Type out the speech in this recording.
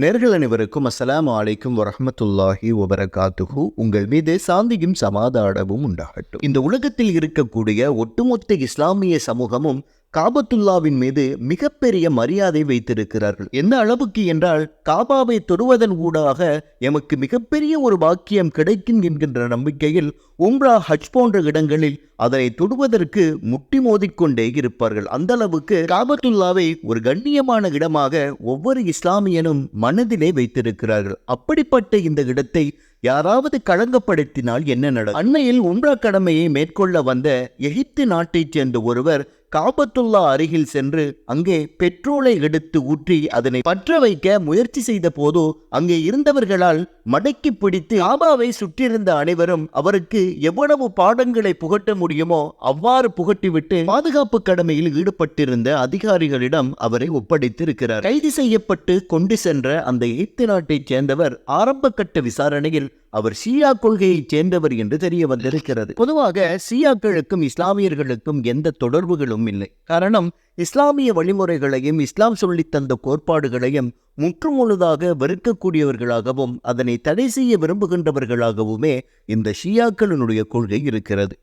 நேர்கள் அனைவருக்கும் அஸ்லாம் அலைக்கும் வரமத்துல்லாஹி வபரகாத்துஹு. உங்கள் மீது சாந்தியும் சமாதானமும் உண்டாகட்டும். இந்த உலகத்தில் இருக்கக்கூடிய ஒட்டுமொத்த இஸ்லாமிய சமூகமும் காபத்துல்லாவின் மீது மிகப்பெரிய மரியாதை வைத்திருக்கிறார்கள். எந்த அளவுக்கு என்றால் காபாவை தொடுவதன் ஊடாக எமக்கு மிகப்பெரிய ஒரு பாக்கியம் கிடைக்கும் என்கின்ற நம்பிக்கையில் உம்ரா ஹஜ் போன்ற இடங்களில் அதனை தொடுவதற்கு முட்டி மோதிக்கொண்டே இருப்பார்கள். அந்த அளவுக்கு காபத்துல்லாவை ஒரு கண்ணியமான இடமாக ஒவ்வொரு இஸ்லாமியனும் மனதிலே வைத்திருக்கிறார்கள். அப்படிப்பட்ட இந்த இடத்தை யாராவது களங்கப்படுத்தினால் என்ன நடக்கும்? அண்மையில் உம்ரா கடமையை மேற்கொள்ள வந்த எகிப்து நாட்டைச் சேர்ந்த ஒருவர் காபத்துல்லா அருகில் சென்று அங்கே பெட்ரோலை எடுத்து ஊற்றி அதனை பற்ற வைக்க முயற்சி செய்த போதோ அங்கே இருந்தவர்களால் மடக்கி பிடித்து ஆபாவை சுற்றியிருந்த அனைவரும் அவருக்கு எவ்வளவு பாடங்களை புகட்ட முடியுமோ அவ்வாறு புகட்டிவிட்டு பாதுகாப்பு கடமையில் ஈடுபட்டிருந்த அதிகாரிகளிடம் அவரை ஒப்படைத்திருக்கிறார். கைது செய்யப்பட்டு கொண்டு சென்ற அந்த எகிப்து நாட்டைச் சேர்ந்தவர் ஆரம்ப கட்ட விசாரணையில் அவர் ஷியா கொள்கையைச் சேர்ந்தவர் என்று தெரிய வந்திருக்கிறது. பொதுவாக ஷியாக்களுக்கும் இஸ்லாமியர்களுக்கும் எந்த தொடர்புகளும் இல்லை. காரணம் இஸ்லாமிய வழிமுறைகளையும் இஸ்லாம் சொல்லித்தந்த கோட்பாடுகளையும் முற்றுமுழுதாக வெறுக்கக்கூடியவர்களாகவும் அதனை தடை செய்ய விரும்புகின்றவர்களாகவுமே இந்த ஷியாக்களினுடைய கொள்கை இருக்கிறது.